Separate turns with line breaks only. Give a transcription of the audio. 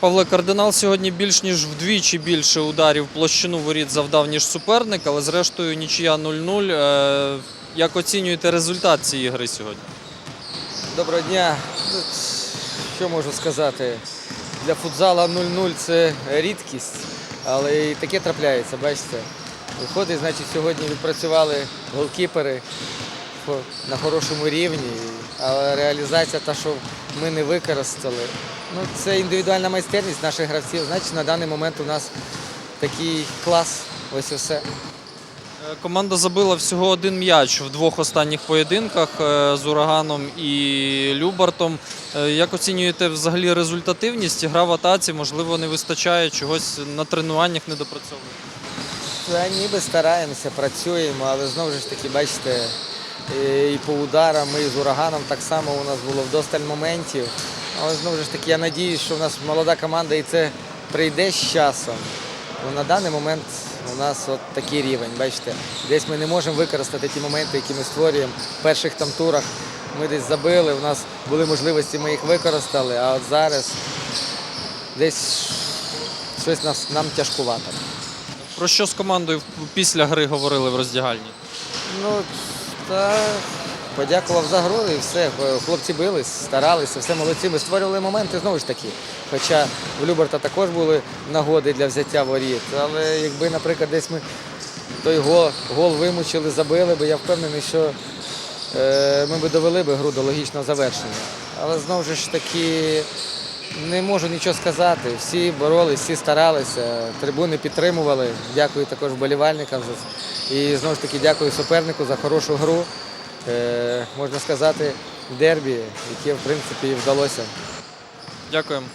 Павле Кардинал сьогодні більш ніж вдвічі більше ударів площину воріт завдав, ніж суперник, але зрештою нічия 0-0. Е, Як оцінюєте результат цієї гри сьогодні?
Доброго дня. Ну, Що можу сказати? Для футзала 0-0 це рідкість, але і таке трапляється, бачите. Виходить, значить, сьогодні відпрацювали голкіпери на хорошому рівні, але реалізація та, що ми не використали. Ну, це індивідуальна майстерність наших гравців. Значить, на даний момент у нас такий клас. Ось і все.
Е, Команда забила всього один м'яч в двох останніх поєдинках е, з ураганом і Любартом. Е, Як оцінюєте взагалі результативність? Гра в атаці, можливо, не вистачає чогось на тренуваннях не допрацьовує.
Та ніби стараємося, працюємо, але знову ж таки, бачите, і по ударам, і з ураганом так само у нас було вдосталь моментів. Але знову ж таки, я надіюсь, що у нас молода команда і це прийде з часом. Ну, на даний момент у нас от такий рівень. Бачите, десь ми не можемо використати ті моменти, які ми створюємо в перших там турах. Ми десь забили, у нас були можливості, ми їх використали, а от зараз десь щось нас, нам тяжкувато.
Про що з командою після гри говорили в роздягальні?
Ну, та подякував за гру і все. Хлопці бились, старалися, все молодці. Ми створювали моменти знову ж таки. Хоча в Люберта також були нагоди для взяття воріт. Але якби, наприклад, десь ми той гол, гол вимучили, забили би, я впевнений, що е, ми би довели би гру до логічного завершення. Але знову ж таки не можу нічого сказати. Всі боролись, всі старалися, трибуни підтримували. Дякую також вболівальникам за це. І знову ж таки дякую супернику за хорошу гру. Е, можна сказати, дербі, яке в принципі і вдалося.
Дякуємо.